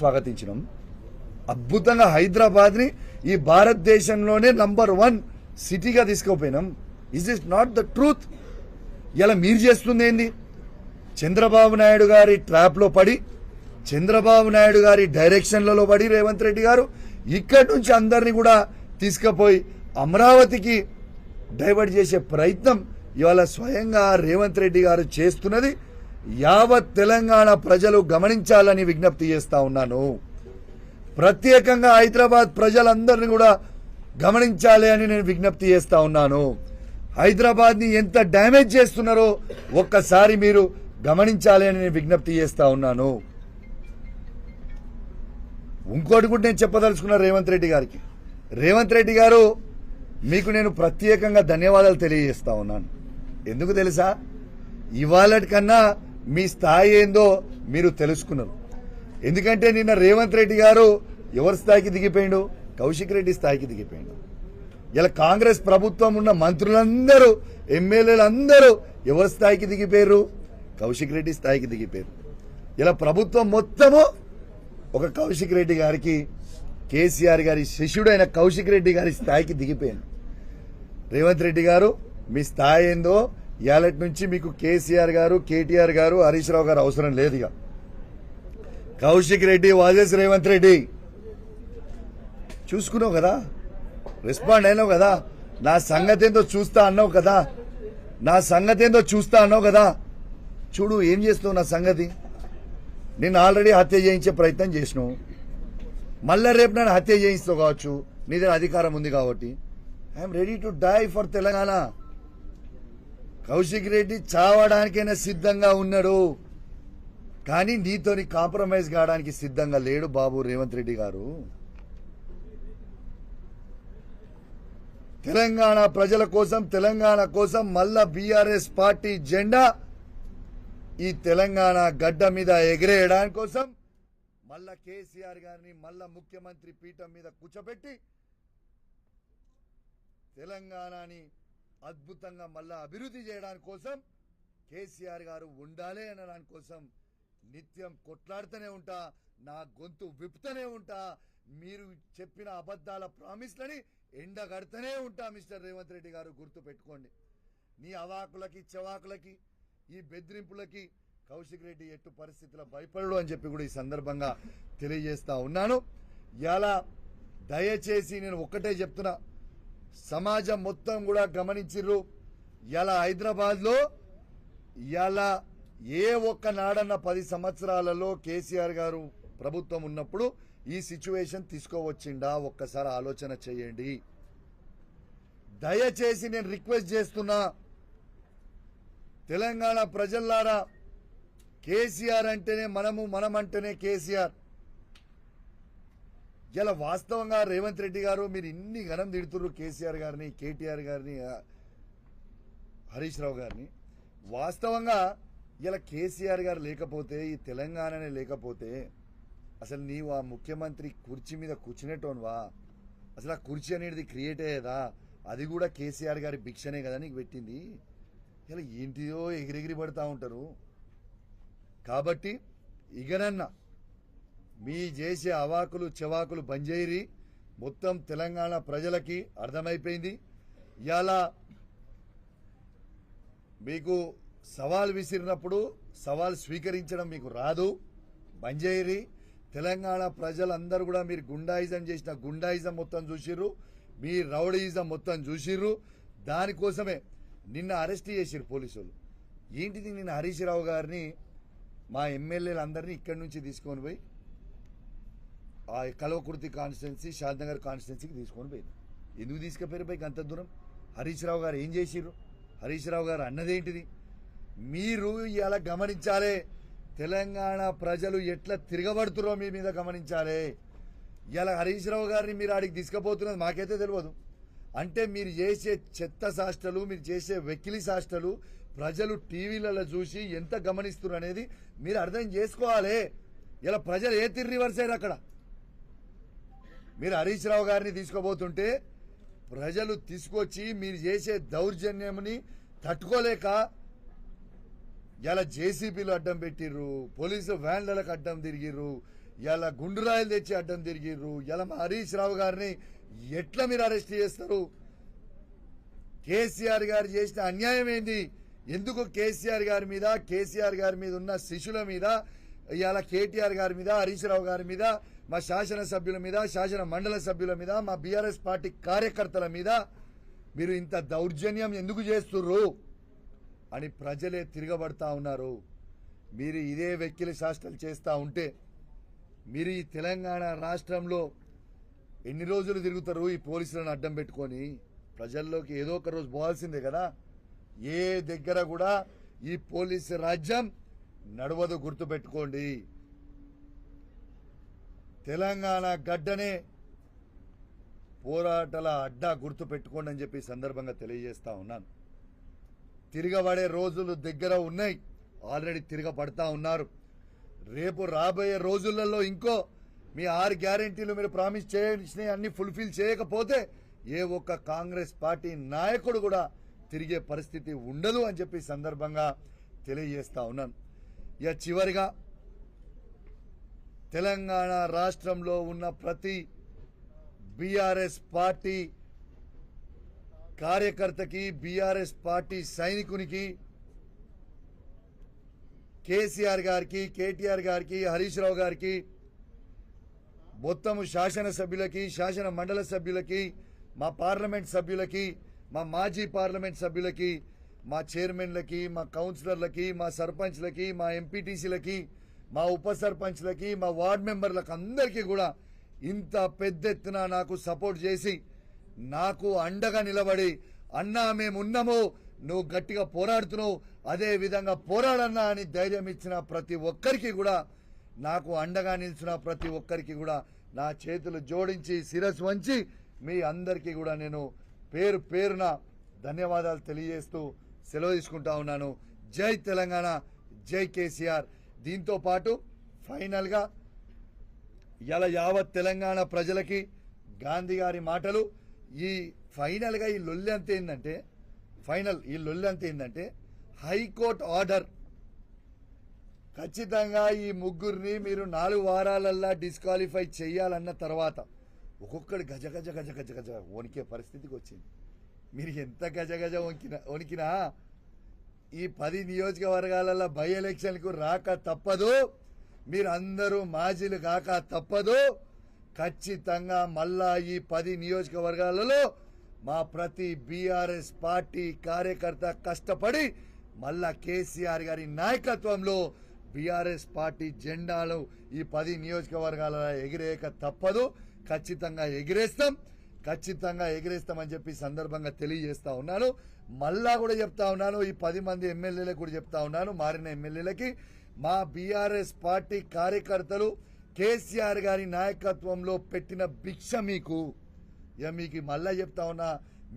స్వాగతించినాం. అద్భుతంగా హైదరాబాద్ని ఈ భారతదేశంలోనే నంబర్ వన్ సిటీగా తీసుకుపోయినాం. Is is not the truth ఇలా మీరు చేస్తుంది ఏంది? చంద్రబాబు నాయుడు గారి ట్రాప్లో పడి చంద్రబాబు నాయుడు గారి డైరెక్షన్లలో పడి రేవంత్ రెడ్డి గారు ఇక్కడి నుంచి అందరినీ కూడా తీసుకుపోయి అమరావతికి డైవర్ట్ చేసే ప్రయత్నం ఇవాళ స్వయంగా రేవంత్ రెడ్డి గారు చేస్తున్నది. యావత్ తెలంగాణ ప్రజలు గమనించాలని విజ్ఞప్తి చేస్తా ఉన్నాను. ప్రత్యేకంగా హైదరాబాద్ ప్రజలందరినీ కూడా గమనించాలి అని నేను విజ్ఞప్తి చేస్తా ఉన్నాను. హైదరాబాద్ని ఎంత డ్యామేజ్ చేస్తున్నారో ఒక్కసారి మీరు గమనించాలి అని నేను విజ్ఞప్తి చేస్తా ఉన్నాను. ఇంకోటి కూడా నేను చెప్పదలుచుకున్నా రేవంత్ రెడ్డి గారికి. రేవంత్ రెడ్డి గారు మీకు నేను ప్రత్యేకంగా ధన్యవాదాలు తెలియజేస్తా ఉన్నాను. ఎందుకు తెలుసా? ఇవాళ కన్నా మీ స్థాయి ఏందో మీరు తెలుసుకున్నారు. ఎందుకంటే నిన్న రేవంత్ రెడ్డి గారు ఎవరి స్థాయికి దిగిపోయిండు? కౌశిక్ రెడ్డి స్థాయికి దిగిపోయిండు. ఇలా కాంగ్రెస్ ప్రభుత్వం ఉన్న మంత్రులందరూ ఎమ్మెల్యేలు అందరూ ఎవరి స్థాయికి దిగిపోయారు? కౌశిక్ రెడ్డి స్థాయికి దిగిపోయారు. ఇలా ప్రభుత్వం మొత్తము ఒక కౌశిక్ రెడ్డి గారికి కేసీఆర్ గారి శిష్యుడైన కౌశిక్ రెడ్డి గారి స్థాయికి దిగిపోయాను రేవంత్ రెడ్డి గారు మీ స్థాయి ఏందో ఇవాళటి నుంచి మీకు కేసీఆర్ గారు కేటీఆర్ గారు హరీష్ రావు గారు అవసరం లేదు ఇక. కౌశిక్ రెడ్డి వాజేస్ రేవంత్ రెడ్డి. చూసుకున్నావు కదా? రెస్పాండ్ అయినావు కదా? నా సంగతి ఏందో చూస్తా అన్నావు కదా? నా సంగతి ఏందో చూస్తా అన్నావు కదా? చూడు ఏం చేస్తావు నా సంగతి? నేను ఆల్రెడీ హత్య చేయించే ప్రయత్నం చేసినావు. మళ్ళా రేపు నన్ను హత్య చేయిస్తావు కావచ్చు. నీ దగ్గర అధికారం ఉంది కాబట్టి. I'm ready to die for Telangana. Kaushik Reddy చావడానికైనా సిద్ధంగా ఉన్నాడు. కానీ నీతోని కాంప్రమైజ్ కావడానికి సిద్ధంగా లేడు బాబు రేవంత్ రెడ్డి గారు. తెలంగాణ ప్రజల కోసం తెలంగాణ కోసం మళ్ళా బీఆర్ఎస్ పార్టీ జెండా ఈ తెలంగాణ గడ్డ మీద ఎగిరేయడానికి కోసం మళ్ళా కేసీఆర్ గారిని మళ్ళా ముఖ్యమంత్రి పీఠం మీద కూర్చోబెట్టి తెలంగాణని అద్భుతంగా మళ్ళా అభివృద్ధి చేయడానికి కోసం కేసీఆర్ గారు ఉండాలి అనడానికి కోసం నిత్యం కొట్లాడుతూనే ఉంటా నా గొంతు విప్పుతూనే ఉంటా మీరు చెప్పిన అబద్ధాల ప్రామిస్లని ఎండగడుతూనే ఉంటా మిస్టర్ రేవంత్ రెడ్డి గారు గుర్తు పెట్టుకోండి నీ అవాకులకి చవాకులకి ఈ బెదిరింపులకి కౌశిక్ రెడ్డి ఎట్టు పరిస్థితుల భయపడడు అని చెప్పి కూడా ఈ సందర్భంగా తెలియజేస్తా ఉన్నాను. ఇలా దయచేసి నేను ఒక్కటే చెప్తున్నా సమాజం మొత్తం కూడా గమనించిర్రు. ఇలా హైదరాబాద్లో ఇలా ఏ ఒక్క నాడన్న పది సంవత్సరాలలో కేసీఆర్ గారు ప్రభుత్వం ఉన్నప్పుడు ఈ సిచ్యువేషన్ తీసుకోవచ్చిండా? ఒక్కసారి ఆలోచన చేయండి. దయచేసి నేను రిక్వెస్ట్ చేస్తున్నా తెలంగాణ ప్రజల్లారా కేసీఆర్ అంటేనే మనము మనమంటేనే కేసీఆర్. ఇలా వాస్తవంగా రేవంత్ రెడ్డి గారు మీరు ఇన్ని ఘనం తిడుతున్నారు కేసీఆర్ గారిని కేటీఆర్ గారిని హరీష్ రావు గారిని. వాస్తవంగా ఇలా కేసీఆర్ గారు లేకపోతే ఈ తెలంగాణనే లేకపోతే అసలు నీవు ఆ ముఖ్యమంత్రి కుర్చీ మీద కూర్చునేటోన్వా? అసలు ఆ కుర్చీ అనేది క్రియేట్ అయ్యేదా? అది కూడా కేసీఆర్ గారి భిక్షనే కదా నీకు పెట్టింది. ఇలా ఏంటిదో ఎగిరెగిరి పడతా ఉంటారు. కాబట్టి ఇగనన్నా మీ చేసే అవాకులు చెవాకులు బంజేరి మొత్తం తెలంగాణ ప్రజలకి అర్థమైపోయింది. ఇలా మీకు సవాల్ విసిరినప్పుడు సవాల్ స్వీకరించడం మీకు రాదు. బంజేరి తెలంగాణ ప్రజలందరూ కూడా మీరు గుండాయిజం చేసిన గుండాయిజం మొత్తం చూసిర్రు. మీ రౌడీయిజం మొత్తం చూసిర్రు. దానికోసమే నిన్న అరెస్ట్ చేసిర్రు పోలీసులు. ఏంటిది నిన్న హరీష్ రావు గారిని మా ఎమ్మెల్యేలందరినీ ఇక్కడి నుంచి తీసుకొని పోయి ఆ కలవకుర్తి కాన్స్టిట్యున్సీ షాద్నగర్ కాన్స్టిట్యున్సీకి తీసుకొని పోయింది. ఎందుకు తీసుకుపోయారు పైకి అంత దూరం? హరీష్ రావు గారు ఏం చేసిర్రు? హరీష్ రావు గారు అన్నదేంటిది మీరు ఇలా గమనించాలి తెలంగాణ ప్రజలు ఎట్లా తిరగబడుతురో మీ మీద గమనించాలి. ఇలా హరీష్ రావు గారిని మీరు ఆడికి తీసుకుపోతున్నది మాకైతే తెలియదు. అంటే మీరు చేసే చెత్త సాష్టలు మీరు చేసే వెకిలి సాష్టలు ప్రజలు టీవీలలో చూసి ఎంత గమనిస్తున్నారు అనేది మీరు అర్థం చేసుకోవాలి. ఇలా ప్రజలు ఏ తిరిగి రివర్స్ అయ్యారు అక్కడ? మీరు హరీష్ రావు గారిని తీసుకోబోతుంటే ప్రజలు తీసుకొచ్చి మీరు చేసే దౌర్జన్యంని తట్టుకోలేక ఇలా జేసీబీలు అడ్డం పెట్టిర్రు పోలీసు వ్యాన్లకు అడ్డం తిరిగిర్రు ఇలా గుండురాయలు తెచ్చి అడ్డం తిరిగిర్రు ఇలా మా హరీష్ రావు గారిని ఎట్లా మీరు అరెస్ట్ చేస్తారు? కేసీఆర్ గారు చేసిన అన్యాయం ఏంది? ఎందుకు కేసీఆర్ గారి మీద కేసీఆర్ గారి మీద ఉన్న శిష్యుల మీద ఇవాళ కేటీఆర్ గారి మీద హరీష్ రావు గారి మీద మా శాసన సభ్యుల మీద శాసన మండల సభ్యుల మీద మా బీఆర్ఎస్ పార్టీ కార్యకర్తల మీద మీరు ఇంత దౌర్జన్యం ఎందుకు చేస్తుర్రు? అని ప్రజలే తిరగబడతా ఉన్నారు. మీరు ఇదే వెక్కిలి శాస్త్రాలు చేస్తూ ఉంటే మీరు ఈ తెలంగాణ రాష్ట్రంలో ఎన్ని రోజులు తిరుగుతారు ఈ పోలీసులను అడ్డం పెట్టుకొని? ప్రజల్లోకి ఏదో ఒక రోజు పోవాల్సిందే కదా. ఏ దగ్గర కూడా ఈ పోలీసు రాజ్యం నడవదు గుర్తుపెట్టుకోండి. తెలంగాణ గడ్డనే పోరాటాల అడ్డా గుర్తుపెట్టుకోండి అని చెప్పి సందర్భంగా తెలియజేస్తా ఉన్నాను. తిరగబడే రోజులు దగ్గర ఉన్నాయి. ఆల్రెడీ తిరగబడతా ఉన్నారు. రేపు రాబోయే రోజులలో ఇంకో మీ ఆరు గ్యారెంటీలు మీరు ప్రామిస్ చేసిన అన్ని ఫుల్ఫిల్ చేయకపోతే ఏ ఒక్క కాంగ్రెస్ పార్టీ నాయకుడు కూడా తిరిగే పరిస్థితి ఉండదు అని చెప్పి సందర్భంగా తెలియజేస్తా ఉన్నాను. ఇక చివరిగా తెలంగాణ రాష్ట్రంలో ఉన్న ప్రతి బీఆర్ఎస్ పార్టీ కార్యకర్తకి బీఆర్ఎస్ పార్టీ సైనికునికి కేసీఆర్ గారికి కేటీఆర్ గారికి హరీష్ రావు గారికి మొత్తము శాసనసభ్యులకి శాసన మండల సభ్యులకి మా పార్లమెంట్ సభ్యులకి మా మాజీ పార్లమెంట్ సభ్యులకి మా చైర్మన్లకి మా కౌన్సిలర్లకి మా సర్పంచ్లకి మా ఎంపీటీసీలకి మా ఉప సర్పంచ్లకి మా వార్డ్ మెంబర్లకు అందరికీ కూడా ఇంత పెద్ద ఎత్తున నాకు సపోర్ట్ చేసి నాకు అండగా నిలబడి అన్నా మేమున్నాము నువ్వు గట్టిగా పోరాడుతున్నావు అదే విధంగా పోరాడన్నా అని ధైర్యం ఇచ్చిన ప్రతి ఒక్కరికి కూడా నాకు అండగా నిలిచిన ప్రతి ఒక్కరికి కూడా నా చేతులు జోడించి శిరస్సు వంచి మీ అందరికీ కూడా నేను పేరు పేరున ధన్యవాదాలు తెలియజేస్తూ సెలవు తీసుకుంటా ఉన్నాను జై తెలంగాణ జై కేసీఆర్ దీంతో పాటు ఫైనల్గా ఇలా యావత్ తెలంగాణ ప్రజలకి గాంధీ గారి మాటలు ఈ ఫైనల్గా ఈ లొల్లి అంత ఏంటంటే ఫైనల్ ఈ లొల్లి అంత ఏంటంటే హైకోర్టు ఆర్డర్ ఖచ్చితంగా ఈ ముగ్గురిని మీరు నాలుగు వారాలల్లా డిస్క్వాలిఫై చేయాలన్న తర్వాత ఒక్కొక్కడు గజ గజ గజ గజ గజ వణికే పరిస్థితికి వచ్చింది మీరు ఎంత గజ గజ వణికినా వణికినా ఈ పది నియోజకవర్గాలలో బై ఎలక్షన్కు రాక తప్పదు మీరు అందరూ మాజీలు కాక తప్పదు. ఖచ్చితంగా మళ్ళా ఈ పది నియోజకవర్గాలలో మా ప్రతి బీఆర్ఎస్ పార్టీ కార్యకర్త కష్టపడి మళ్ళా కేసీఆర్ గారి నాయకత్వంలో బీఆర్ఎస్ పార్టీ జెండాలు ఈ పది నియోజకవర్గాలలో ఎగిరేయక తప్పదు. ఖచ్చితంగా ఎగిరేస్తాం. ఖచ్చితంగా ఎగిరేస్తామని చెప్పి సందర్భంగా తెలియజేస్తా ఉన్నాను. మళ్ళా కూడా చెప్తా ఉన్నాను. ఈ పది మంది ఎమ్మెల్యేలకు కూడా చెప్తా ఉన్నాను. మారిన ఎమ్మెల్యేలకి మా బీఆర్ఎస్ పార్టీ కార్యకర్తలు కేసీఆర్ గారి నాయకత్వంలో పెట్టిన భిక్ష మీకు. ఇక మీకు మళ్ళా చెప్తా ఉన్నా